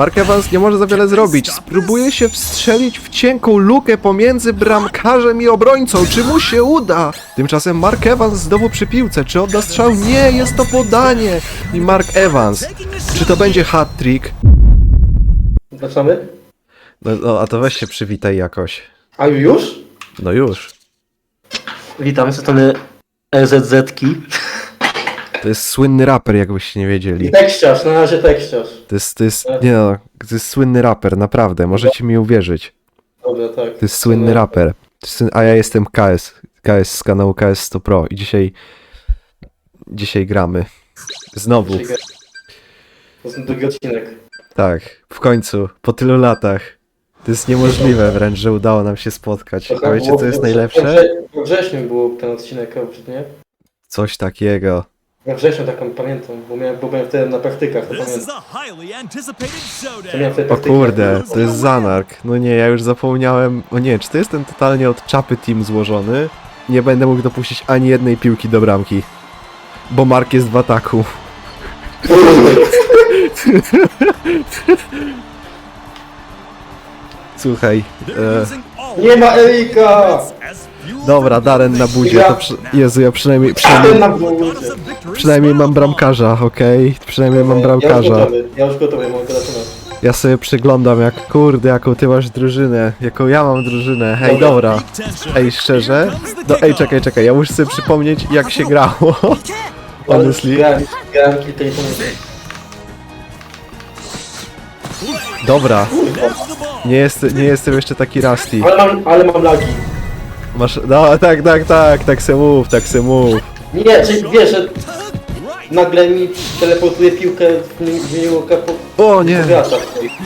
Mark Evans nie może za wiele zrobić. Spróbuje się wstrzelić w cienką lukę pomiędzy bramkarzem i obrońcą. Czy mu się uda? Tymczasem Mark Evans znowu przy piłce. Czy odda strzał? Nie, jest to podanie. I Mark Evans. Czy to będzie hat-trick? Zaczynamy? No, no, a to weź się przywitaj jakoś. A już? No już. Witam, ze strony EZZ-ki. To jest słynny raper, jakbyście nie wiedzieli. Tekściarz, na razie tekściarz. To jest, to jest, nie no, to jest słynny raper, naprawdę, możecie mi uwierzyć. Dobra, tak. To jest słynny raper. A ja jestem KS. KS z kanału KS 100 Pro i dzisiaj, dzisiaj gramy. Znowu, To jest drugi odcinek. tak, w końcu, po tylu latach. To jest niemożliwe wręcz, że udało nam się spotkać. A wiecie co jest najlepsze? We wrześniu był ten odcinek, nie? Coś takiego. We wrześniu taką pamiętam, bo, miałem, bo byłem wtedy na praktykach, to pamiętam. To miałem wtedy O kurde, to jest Zanark. No nie, ja już zapomniałem. O nie, czy to jest ten totalnie od czapy team złożony? Nie będę mógł dopuścić ani jednej piłki do bramki. Bo Mark jest w ataku. Słuchaj, e, Nie ma Erika! Dobra, Darren na budzie, to przy... Jezu, ja przynajmniej, przynajmniej, na budzie. przynajmniej mam bramkarza, okej? Przynajmniej mam Ja już bramkarza. gotowy, ja już gotowy, mogę zaczynać. Ja sobie przyglądam jak, kurde, jaką ty masz drużynę, jaką ja mam drużynę, hej, dobra. Ej, szczerze? No, ej, czekaj, czekaj, ja muszę sobie przypomnieć, jak się grało. Honestly. Grałem, grałem kilka i pomysłów. Dobra, nie, jest, nie jestem jeszcze taki rusty. Ale mam, ale mam lagi. Masz, no, tak, tak, tak, tak se mów, tak se mów. Nie, czy wiesz, że nagle mi teleportuje piłkę w mi- w miłkę po, O nie,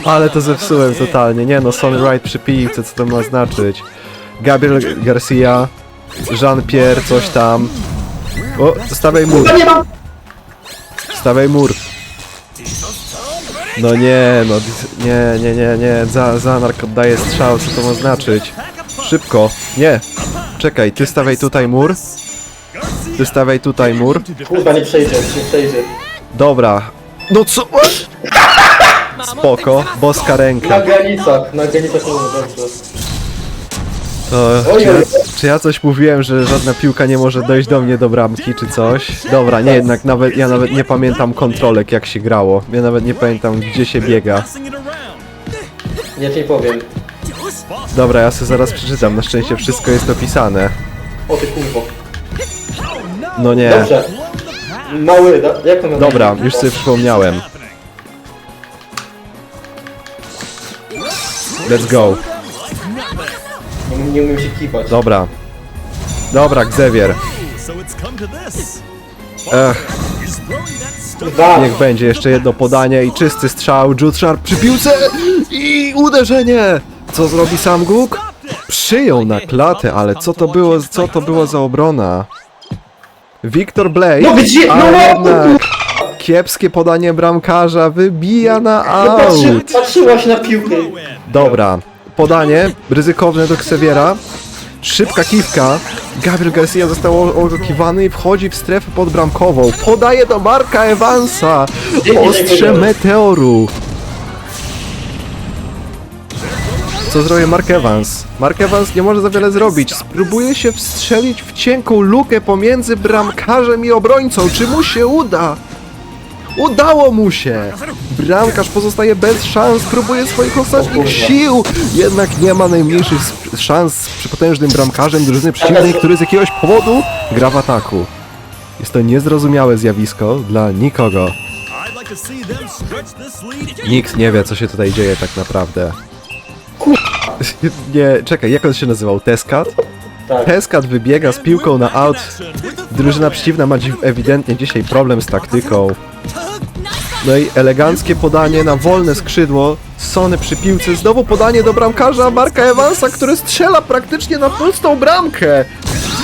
ale to zepsułem totalnie. Nie no, Sonny Wright przy piłce, co to ma znaczyć? Gabriel Garcia, Jean-Pierre, coś tam. O, stawiaj mur, Ja nie mam! stawiaj mur. No nie, no, nie, nie, nie, nie, za, Zanark oddaje strzał, co to ma znaczyć? Szybko, nie, czekaj, ty stawiaj tutaj mur, ty stawiaj tutaj mur, Kurwa, nie przejdzie, nie przejdzie. dobra, no co? Spoko, boska Na ręka. granicach, na granicach nie może dobrze. To, Oj, czy, ja, czy ja coś mówiłem, że żadna piłka nie może dojść do mnie do bramki, czy coś? Dobra, nie, jednak nawet, ja nawet nie pamiętam kontrolek, jak się grało. Ja nawet nie pamiętam, gdzie się biega. Nie ci powiem. Dobra, ja sobie zaraz przeczytam, na szczęście wszystko jest opisane. O ty kurwo. No nie, Dobrze. Mały, da, jak to dobra, już sobie przypomniałem. Let's go. Nie, nie umiem się kipać. Dobra. Dobra, Xavier. Ech, niech będzie jeszcze jedno podanie i czysty strzał. Jude Sharp przy piłce i uderzenie. Co zrobi sam Guk? Przyjął na klatę, ale co to było, co to było za obrona? Victor Blake, No gdzie- no, a no, jednak kiepskie podanie bramkarza wybija na no patrzy, out. patrzyłaś na piłkę. Dobra, podanie ryzykowne do Xaviera. Szybka kiwka. Gabriel Garcia został oczekiwany i wchodzi w strefę podbramkową. Podaje do Marka Evansa. Ostrze meteoru. Co zrobi Mark Evans? Mark Evans nie może za wiele zrobić. Spróbuje się wstrzelić w cienką lukę pomiędzy bramkarzem i obrońcą. Czy mu się uda? Udało mu się! Bramkarz pozostaje bez szans, próbuje swoich ostatnich sił, jednak nie ma najmniejszych szans z przepotężnym bramkarzem drużyny przeciwnej, który z jakiegoś powodu gra w ataku. Jest to niezrozumiałe zjawisko dla nikogo. Nikt nie wie, co się tutaj dzieje tak naprawdę. Nie, czekaj, jak on się nazywał? Tescat? Tak. Tescat wybiega z piłką na out. Drużyna przeciwna ma dzi- ewidentnie dzisiaj problem z taktyką. No i eleganckie podanie na wolne skrzydło. Sony przy piłce. Znowu podanie do bramkarza Marka Evansa, który strzela praktycznie na pustą bramkę.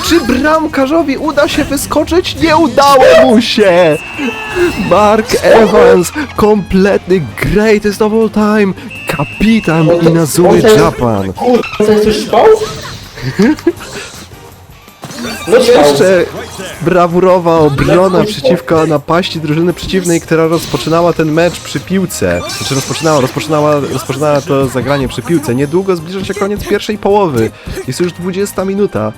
Czy bramkarzowi uda się wyskoczyć? Nie udało mu się! Mark Evans, kompletny greatest of all time, kapitan Inazuri Japan. Kurwa, coś? No. Jeszcze, Brawurowa obrona przeciwko napaści drużyny przeciwnej, która rozpoczynała ten mecz przy piłce. Znaczy rozpoczynała, rozpoczynała, rozpoczynała to zagranie przy piłce. Niedługo zbliża się koniec pierwszej połowy. Jest już 20 minuta.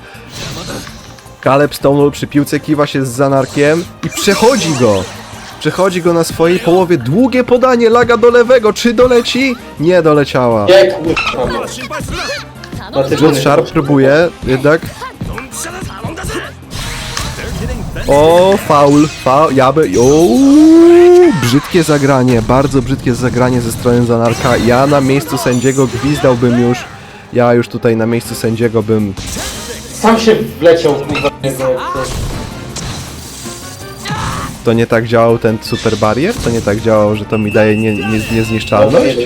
Caleb Stonewall przy piłce kiwa się z Zanarkiem i przechodzi go. Przechodzi go na swojej połowie. Długie podanie, laga do lewego. Czy doleci? Nie doleciała. Nie, kurwa. Ty Sharp próbuje, jednak O, faul, faul, ja by... Ooo, brzydkie zagranie, bardzo brzydkie zagranie ze strony Zanarka. Ja na miejscu sędziego gwizdałbym już. Ja już tutaj na miejscu sędziego bym... Sam się wleciał, kurwa, coś. To nie tak działał ten super barier? To nie tak działał, że to mi daje nie, nie, niezniszczalność?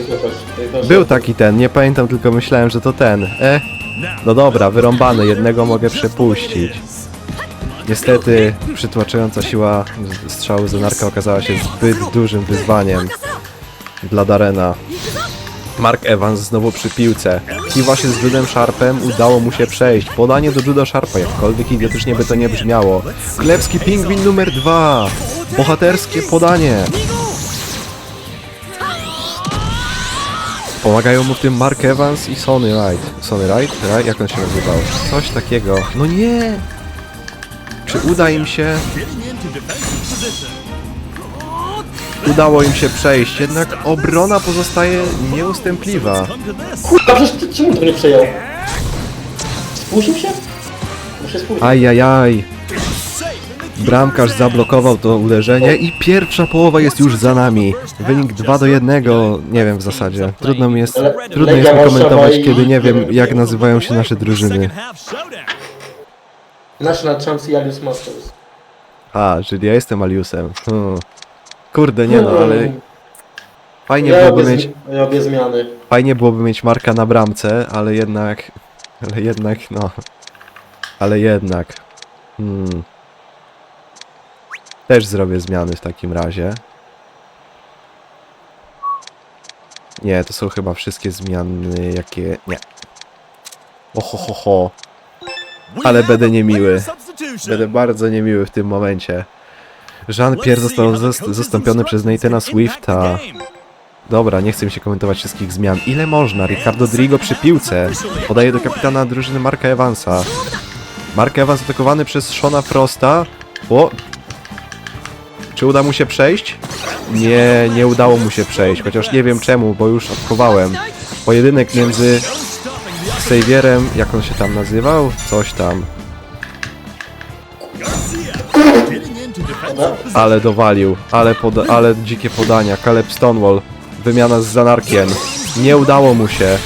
Był taki ten, nie pamiętam, tylko myślałem, że to ten. E, no dobra, wyrąbany, jednego mogę przepuścić. Niestety przytłaczająca siła strzału Zenarka okazała się zbyt dużym wyzwaniem dla Darena. Mark Evans znowu przy piłce. Kiwa się z Judem Sharpem, udało mu się przejść. Podanie do Juda Sharpa, jakkolwiek idiotycznie by to nie brzmiało. Klewski pingwin numer dwa. Bohaterskie podanie. Pomagają mu w tym Mark Evans i Sonny Wright. Sonny Wright? Right? Jak on się nazywał? Coś takiego. No nie! Czy uda im się? Udało im się przejść, jednak obrona pozostaje nieustępliwa. Kurwa, przecież ty czemu to nie przejął? Spóźnił się? Muszę spóźnić. Ajajaj. Bramkarz zablokował to uderzenie i pierwsza połowa jest już za nami. Wynik 2 do 1, nie wiem w zasadzie. Trudno mi jest, trudno jest mi komentować, kiedy nie wiem jak nazywają się nasze drużyny. Champs i Alius Masters. A, czyli ja jestem Aliusem. Hmm. Kurde, nie no, ale fajnie Ja byłoby mieć, zmi- robię zmiany. fajnie byłoby mieć Marka na bramce, ale jednak, ale jednak, no, ale jednak, hmm. Też zrobię zmiany w takim razie. Nie, to są chyba wszystkie zmiany, jakie, nie. Oho, ho, ho. Ale będę niemiły. Będę bardzo niemiły w tym momencie. Jean-Pierre został zas- zastąpiony przez Nathana Swifta. Dobra, nie chcę mi się komentować wszystkich zmian. Ile można? Ricardo Drigo przy piłce. Podaje do kapitana drużyny Marka Evansa. Mark Evans atakowany przez Shona Frosta. O! Czy uda mu się przejść? Nie, nie udało mu się przejść, chociaż nie wiem czemu, bo już odchowałem. Pojedynek między Xavierem, jak on się tam nazywał? Coś tam. Ale dowalił, ale, poda ale dzikie podania. Caleb Stonewall, wymiana z Zanarkiem. Nie udało mu się.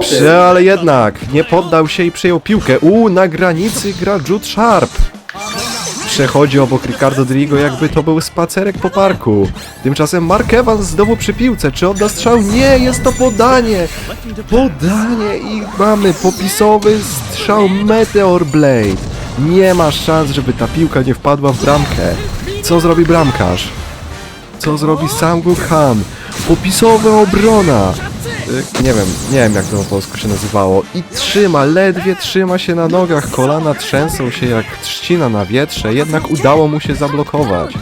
Prze, ale jednak nie poddał się i przyjął piłkę. U, na granicy gra Jude Sharp. Przechodzi obok Ricardo Drigo, jakby to był spacerek po parku. Tymczasem Mark Evans znowu przy piłce. Czy odda strzał? Nie, jest to podanie. Podanie i mamy popisowy strzał Meteor Blade. Nie ma szans, żeby ta piłka nie wpadła w bramkę. Co zrobi bramkarz? Co zrobi Sam Han? Popisowa obrona. Y, Nie wiem, nie wiem jak to po polsku się nazywało. I trzyma, ledwie trzyma się na nogach. Kolana trzęsą się jak trzcina na wietrze, jednak udało mu się zablokować.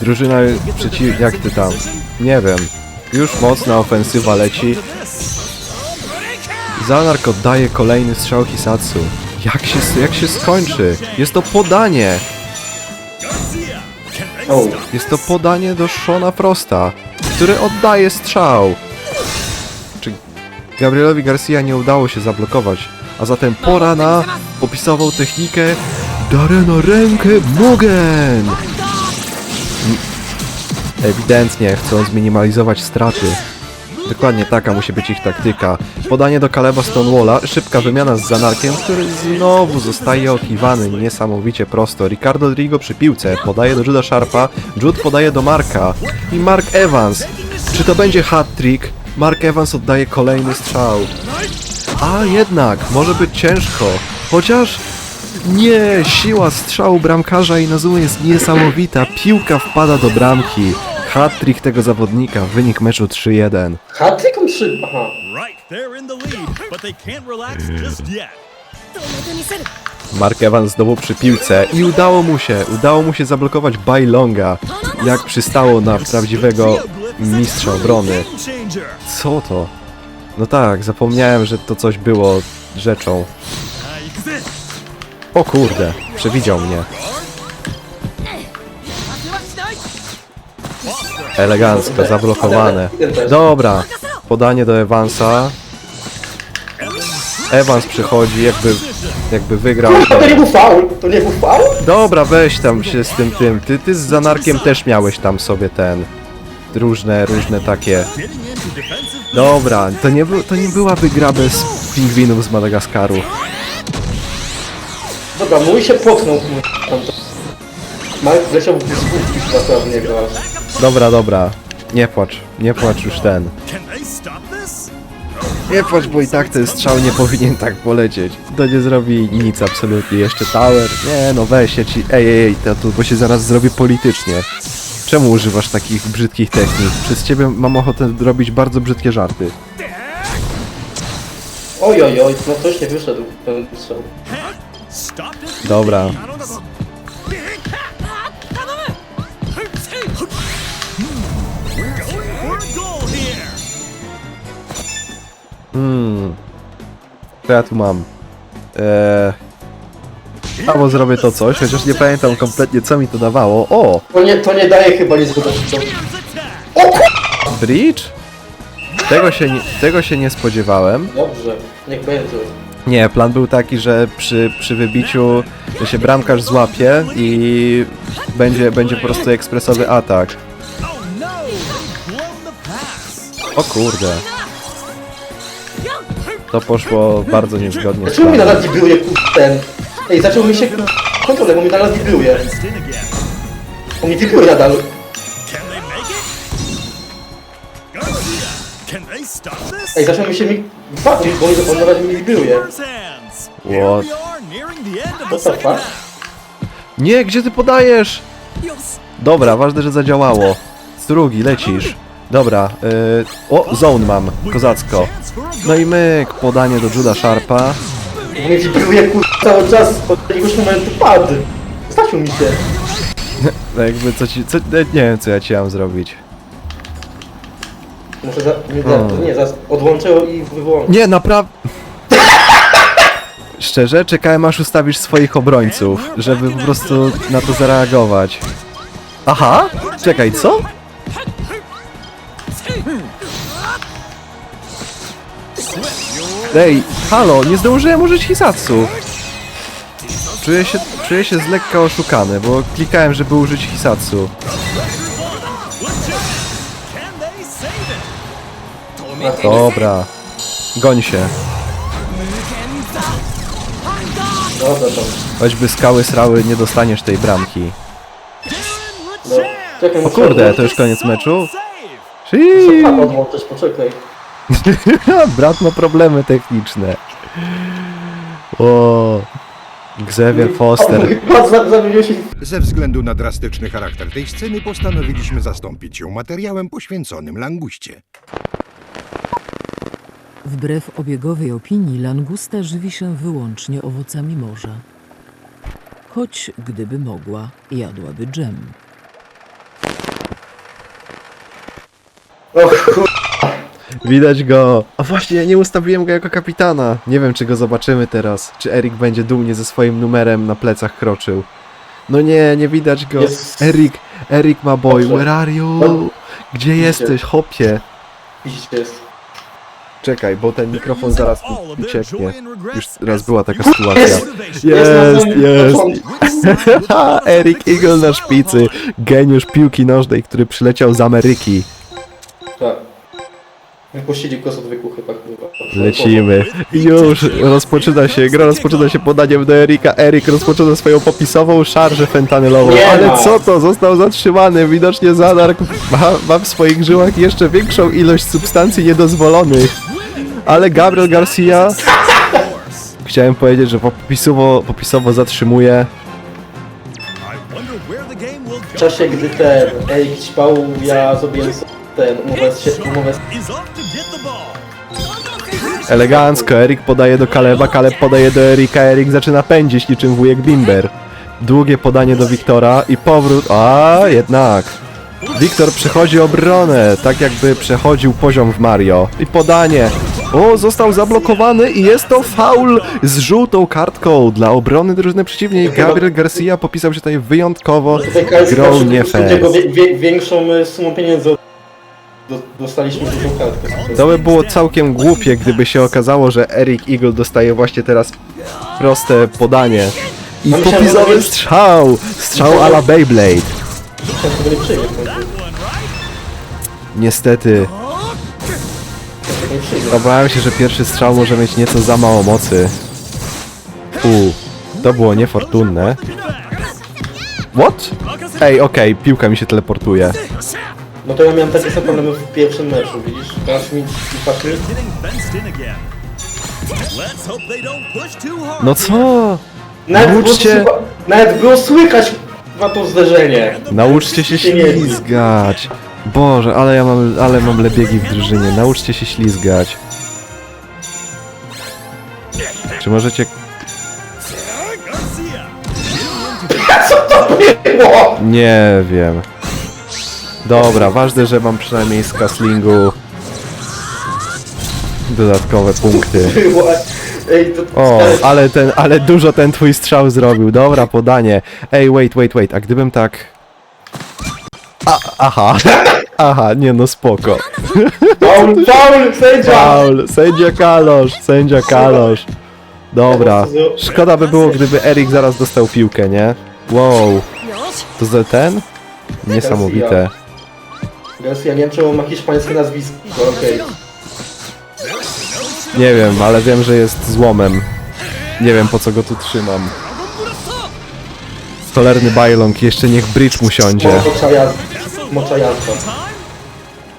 Drużyna przeciw... jak ty tam? Nie wiem. Już mocna ofensywa leci. Zanark oddaje kolejny strzał Hisatsu. Jak się, jak się skończy? Jest to podanie. O, Jest to podanie do Shona Frosta, który oddaje strzał. Czy Gabrielowi Garcia nie udało się zablokować, a zatem pora na popisową technikę Darena rękę Mogen. Ewidentnie chcą zminimalizować straty. Dokładnie taka musi być ich taktyka. Podanie do Kaleba Stonewalla, szybka wymiana z Zanarkiem, który znowu zostaje okiwany niesamowicie prosto. Ricardo Drigo przy piłce, podaje do Juda Sharpa, Jude podaje do Marka i Mark Evans. Czy to będzie hat-trick? Mark Evans oddaje kolejny strzał. A jednak, może być ciężko. Chociaż nie, siła strzału bramkarza i Nazuma jest niesamowita. Piłka wpada do bramki. Hat-trick tego zawodnika, wynik meczu 3-1. Hatryk on trzy... Aha. Right, they're in the lead, but they can't relax just yet. Mark Evans znowu przy piłce i udało mu się, udało mu się zablokować Bailonga, jak przystało na prawdziwego mistrza obrony. Game changer. Co to? No tak, zapomniałem, że to coś było rzeczą. O kurde, przewidział mnie. Elegancko, zablokowane. Dobra, podanie do Evansa. Evans przychodzi, jakby, jakby wygrał. To nie był faul! To nie był faul? Dobra, weź tam się z tym tym. Ty, ty z Zanarkiem też miałeś tam sobie ten. Różne, różne takie. Dobra, to nie, był, to nie byłaby gra bez pingwinów z Madagaskaru. Dobra, mój się płoknął. kurwa, Marek wleciał w dyskusji naprawdę nie grał. Dobra, dobra. Nie płacz, nie płacz już ten. Nie płacz, bo i tak ten strzał nie powinien tak polecieć. To nie zrobi nic absolutnie. Jeszcze tower. Nie no weź ja ci. Ej, ej, ej, to, to, bo się zaraz zrobi politycznie. Czemu używasz takich brzydkich technik? Przez ciebie mam ochotę robić bardzo brzydkie żarty. Oj, oj, oj, no ktoś nie wyszedł? Dobra. Hmm. Co ja tu mam? Eee... Albo zrobię to coś, chociaż nie pamiętam kompletnie co mi to dawało. O! To nie, to nie daje chyba nic do Here's attack. Bridge? Tego się nie, tego się nie spodziewałem. Dobrze, niech będzie. Nie, plan był taki, że przy, przy wybiciu że się bramkarz złapie i będzie, będzie po prostu ekspresowy atak. O kurde. To poszło bardzo niezgodnie z Czemu mi planem. nadal wibruje kur- ten? Ej, zaczął mi się kur- kontroler, bo mi wibruje. Pressed in again. On mi wibruje nadal. Can they make it? Garcia! Can they stop this? Ej, zaczął mi się mi bawić, bo on- on nadal mi wibruje. Hands. Here What? we are, nearing the end of the What the second fuck? half. Nie, gdzie ty podajesz? Dobra, ważne, że zadziałało. Drugi, lecisz. Dobra, yy, o, zone mam, kozacko. No i myk, podanie do Juda Sharpa. Mi wibruje kur... cały czas od jakiegoś momentu padł. Stracił mi się. No jakby co ci, co, nie wiem co ja ci mam zrobić. Muszę za... Nie, Hmm. za... nie zaraz odłączę i wyłączę. Nie, naprawdę. Szczerze, czekałem aż ustawisz swoich obrońców, żeby po prostu na to zareagować. Aha, czekaj, co? Ej, halo, nie zdążyłem użyć Hisatsu. Czuję się, czuję się z lekka oszukany, bo klikałem, żeby użyć Hisatsu. Dobra, goń się. Dobra. Choćby skały srały, nie dostaniesz tej bramki. No. Czekaj, O muszę kurde, to już koniec meczu? Muszę odłączyć, poczekaj. Brat ma problemy techniczne. O, Xavier Foster. Zamienił się Ze względu na drastyczny charakter tej sceny postanowiliśmy zastąpić ją materiałem poświęconym languście. Wbrew obiegowej opinii, langusta żywi się wyłącznie owocami morza. Choć, gdyby mogła, jadłaby dżem. O kur... Widać go. A właśnie, ja nie ustawiłem go jako kapitana. Nie wiem, czy go zobaczymy teraz. Czy Erik będzie dumnie ze swoim numerem na plecach kroczył. No nie, nie widać go. Jest. Erik, Erik ma boy, Dobrze. where are you? Gdzie jesteś, hopie? Widzicie jest. Czekaj, bo ten mikrofon zaraz ucieknie. Już raz była taka sytuacja. Jest. Jest, jest. Ha, Erik Eagle na szpicy. Geniusz piłki nożnej, który przyleciał z Ameryki. Tak. Wypuścili go z odwyku chyba. chyba. Lecimy. Już rozpoczyna się, gra rozpoczyna się podaniem do Erika. Erik rozpoczyna swoją popisową szarżę fentanylową. Nie Ale ma. co to? Został zatrzymany. Widocznie Zanark ma, ma w swoich żyłach jeszcze większą ilość substancji niedozwolonych. Ale Gabriel Garcia... Chciałem powiedzieć, że popisowo, popisowo zatrzymuje. W czasie, gdy ten Erik ćpał, ja zrobiłem sobie ten umowę z, umowę z Elegancko, Erik podaje do Kaleba, Kaleb podaje do Erika, Erik zaczyna pędzić niczym wujek Bimber. Długie podanie do Wiktora i powrót, a jednak. Wiktor przechodzi obronę, tak jakby przechodził poziom w Mario. I podanie. O, został zablokowany i jest to faul z żółtą kartką dla obrony drużyny przeciwnej. Gabriel Garcia popisał się tutaj wyjątkowo grą nie fair. większą e, sumą pieniędzy. od- Do, dostaliśmy dużą kartkę. To by było całkiem głupie, gdyby się okazało, że Eric Eagle dostaje właśnie teraz proste podanie. I No myślałem, że to strzał! Strzał a la Beyblade. Myślałem, że tego nie przyjmie. w końcu. Niestety, Tego nie przyjmie. obawiam się, że pierwszy strzał może mieć nieco za mało mocy. U, to było niefortunne. What? Ej, okej, piłka mi się teleportuje. No to ja miałem takie same problemy w pierwszym meczu, widzisz? Patrz mi i. No co? Nawet Nauczcie- słycha- nawet było słychać na to zderzenie. Nauczcie się ślizgać. Boże, ale ja mam, ale mam lebiegi w drużynie. Nauczcie się ślizgać. Czy możecie... Garcia. Było! Nie wiem. Dobra, ważne, że mam przynajmniej z Kaslingu dodatkowe punkty. Było. Ej, to... O, ale ten, ale dużo ten twój strzał zrobił. Dobra, podanie. Ej, wait, wait, wait, a gdybym tak... A, aha, aha, nie no spoko. Faul, faul, sędzia! Paul, sędzia Kalosz, sędzia Kalosz. Dobra, szkoda by było, gdyby Erik zaraz dostał piłkę, nie? Wow, to za ten? Niesamowite. Garcia, nie wiem czemu ma hiszpańskie nazwisko, okej. Nie wiem, ale wiem, że jest złomem. Nie wiem, po co go tu trzymam. Cholerny bajlong, jeszcze niech bridge mu siądzie. Mocza jazda. Mocza jazda.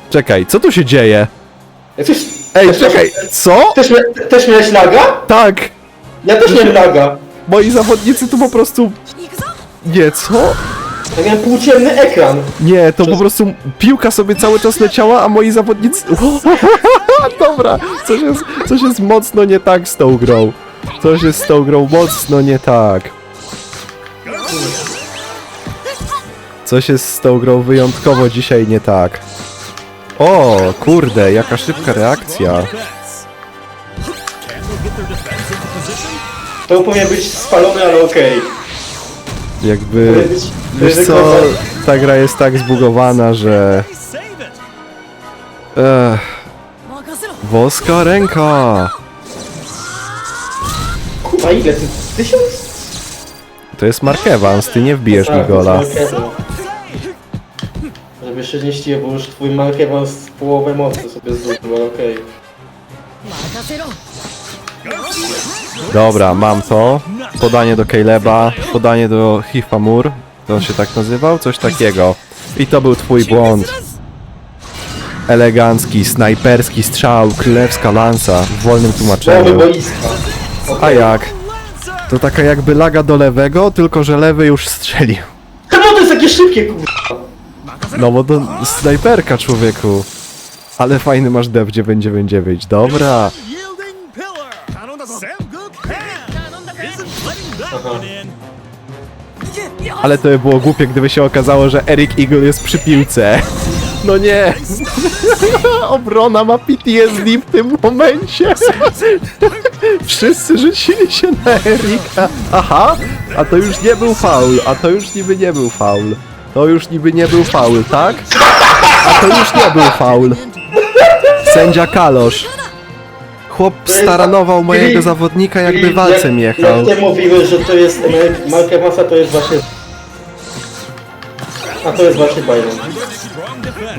Czekaj, co tu się dzieje? Ja coś... Ej, też czekaj, co? Też, mia, też miałeś laga? Tak, Ja też miałem laga. moi zawodnicy tu po prostu... Nie, co? Ja miałem półciemny ekran. Nie, to po prostu piłka sobie cały czas leciała, a moi zawodnicy... Dobra, coś jest, coś jest mocno nie tak z tą grą. Coś jest z tą grą mocno nie tak. Coś jest z tą grą wyjątkowo dzisiaj nie tak. O, kurde, jaka szybka reakcja. To powinien być spalony, ale okej. Jakby... Wiesz co, ta gra jest tak zbugowana, że... Ech, woska ręka! Kurwa, ile ty? Tysiąc? To jest Mark Evans, ty nie wbijesz mi Tak, gola. Żeby się nie ściło, bo już twój Mark Evans połowę mocy sobie zdobył, ale okej. Dobra, mam to. Podanie do Caleba, podanie do Hifamur. To on się tak nazywał? Coś takiego. I to był twój błąd. Elegancki, snajperski strzał, królewska lansa w wolnym tłumaczeniu. A jak? To taka jakby laga do lewego, tylko że lewy już strzelił. Czemu to jest takie szybkie, kurwa? No bo to snajperka, człowieku. Ale fajny masz dev 999, dobra. Ale to by było głupie, gdyby się okazało, że Eric Eagle jest przy piłce. No nie! Obrona ma PTSD w tym momencie. Wszyscy rzucili się na Erika. Aha, a to już nie był faul, a to już niby nie był faul. To już niby nie był faul, tak? A to już nie był faul. Sędzia Kalosz. Chłop staranował mojego zawodnika, jakby walcem jak, jechał. Jak ty mówiłeś, że to jest Mark Evansa, to jest właśnie... A to jest właśnie Byron.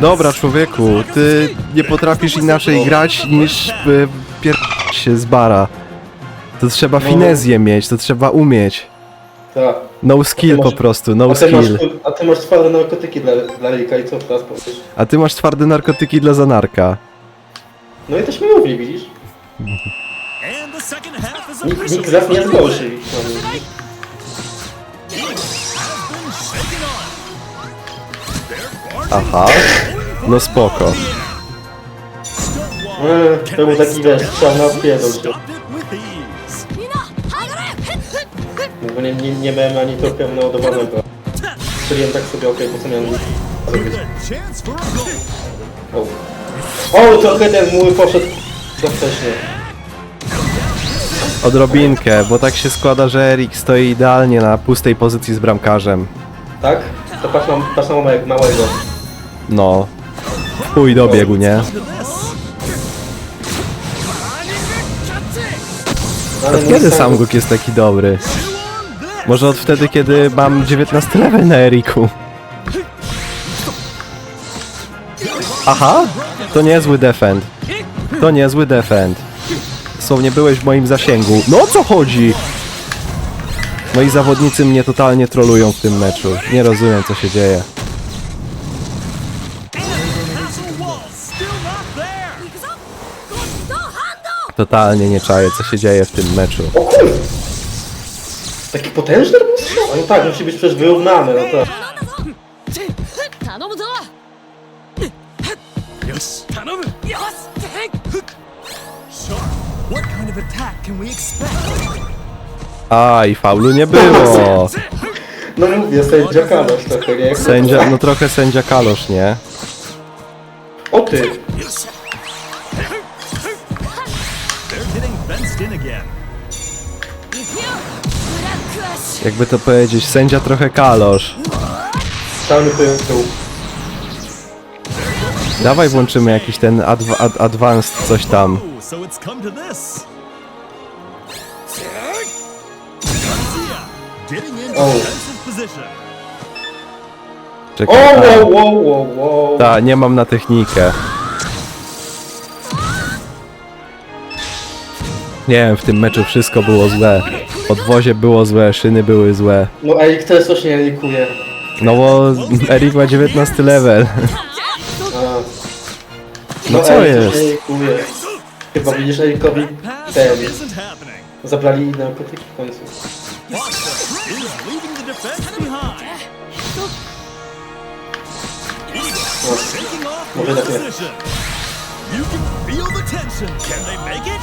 Dobra, człowieku, ty nie potrafisz inaczej grać niż y, pier... się z bara. To trzeba finezję mieć, to trzeba umieć. Tak. No skill po prostu, no A ty masz, skill. a ty masz twarde narkotyki dla, dla Rika i co teraz powiesz? A ty masz twarde narkotyki dla zanarka. No i też mi mówi, widzisz? Nikt, z nas nie on. Aha, no spoko. Eee, to był taki wiesz, strzał na odpierdol się. Ease. Bo nie, nie, nie miałem ani trochę naładowanego. Strzeliłem tak sobie, okej, po co miałem zrobić. O, o trochę ten mój poszedł za wcześnie. Odrobinkę, bo tak się składa, że Erik stoi idealnie na pustej pozycji z bramkarzem. Tak? To patrz na, patrz na małego. małego. No. Chuj dobiegł, nie? No, ale Od mój kiedy sam- Samguk jest taki dobry? Może od wtedy, kiedy mam 19 level na Eriku. Aha! To niezły defend. To niezły defend. Słownie byłeś w moim zasięgu. No o co chodzi? Moi zawodnicy mnie totalnie trolują w tym meczu. Nie rozumiem co się dzieje. Totalnie nie czaję co się dzieje w tym meczu. O kur... Taki potężny? No tak, musi być przecież wyrównany, no tak. A, i faulu nie było. No mówię, sędzia Kalosz trochę, nie? Sędzia, no trochę sędzia Kalosz, nie? O ty! Jakby to powiedzieć, sędzia trochę Kalosz. Cały tył. Dawaj włączymy jakiś ten adv ad advanced coś tam. Getting into Oh. defensive position. O, Czekaj, wow, ta, wow, wow, wow. ta, nie mam na technikę. Nie wiem, w tym meczu wszystko było złe. Podwozie było złe, szyny były złe. No Erik też coś nie likuje. No bo Erik ma 19 level. A. No co Erik jest? nie likuje. Chyba widzisz Erikowi ten. isn't happening. Zabrali narkotyki w końcu. Defense behind. Eagle shaking off Może the tak nie. opposition. You can feel the tension. Can they make it?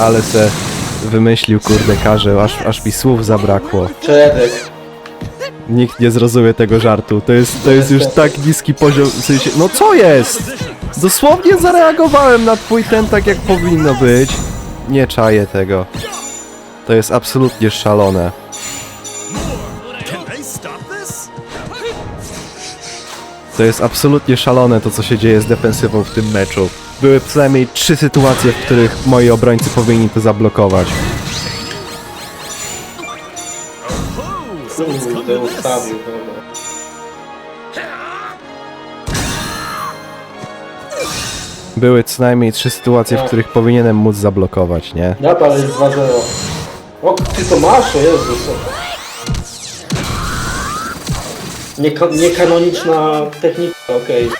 Ale se wymyślił, kurde, karzeł, aż, aż mi słów zabrakło. Czedek. Nikt nie zrozumie tego żartu. To jest, to jest już tak niski poziom, w sensie, no co jest? Dosłownie zareagowałem na twój ten tak jak powinno być. Nie czaję tego. To jest absolutnie szalone. To jest absolutnie szalone to, co się dzieje z defensywą w tym meczu. Były przynajmniej trzy sytuacje, w których moi obrońcy powinni to zablokować. Były co najmniej trzy sytuacje, w których powinienem móc zablokować, nie? Ale jest 2-0. O, ty to masz? O Jezus. Nieka niekanoniczna technika, okej.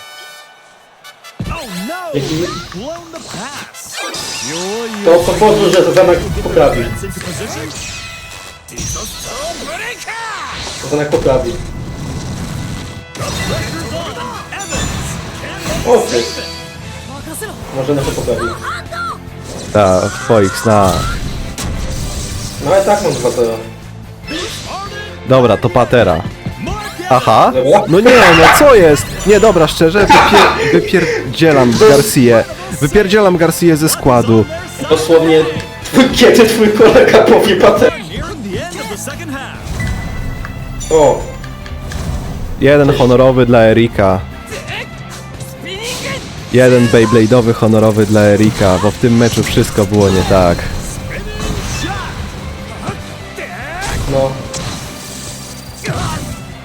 Jaki... To po pozwól, że Zanek poprawi. Zanek poprawi. O ty! Może na to poprawi. Ta, w twoich snach. No ale tak mam 2-0. Dobra, to patera. Aha, no nie, no co jest? Nie, dobra, szczerze, wypier wypierdzielam Garcię. Wypierdzielam Garcię ze składu. Dosłownie, kiedy twój kolega powie half. O, Jeden honorowy dla Erika. Jeden Beyblade'owy honorowy dla Erika, bo w tym meczu wszystko było nie tak. No.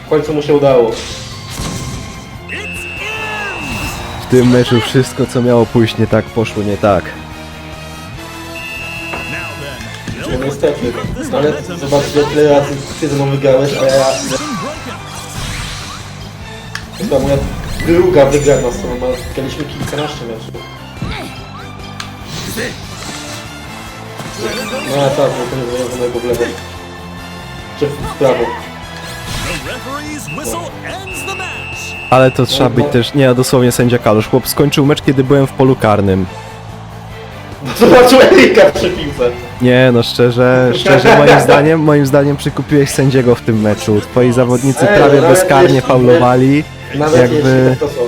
W końcu mu się udało. W tym meczu wszystko co miało pójść nie tak poszło nie tak. No niestety. Ale zobaczcie, tyle razy ty ze mną wygrałeś, a ja... Chyba moja druga wygrana z tobą, a graliśmy kilkanaście meczów. No a tak, bo to nie było w lewo. Czy w prawo. Ale to trzeba być też, nie, dosłownie sędzia Kalusz. Chłop skończył mecz, kiedy byłem w polu karnym. Zobaczył Erika przy piłce. Nie, no szczerze, szczerze moim zdaniem, moim zdaniem przykupiłeś sędziego w tym meczu. Twoi zawodnicy Ej, prawie nawet bezkarnie jeśli- faulowali. Nawet Jakby- jeśli tak to są.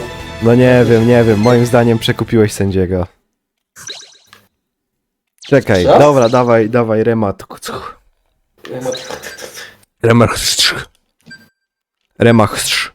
No nie wiem, nie wiem, moim zdaniem przekupiłeś sędziego. Czekaj, dobra, dawaj, dawaj, remat. Ma- Remach. Remach.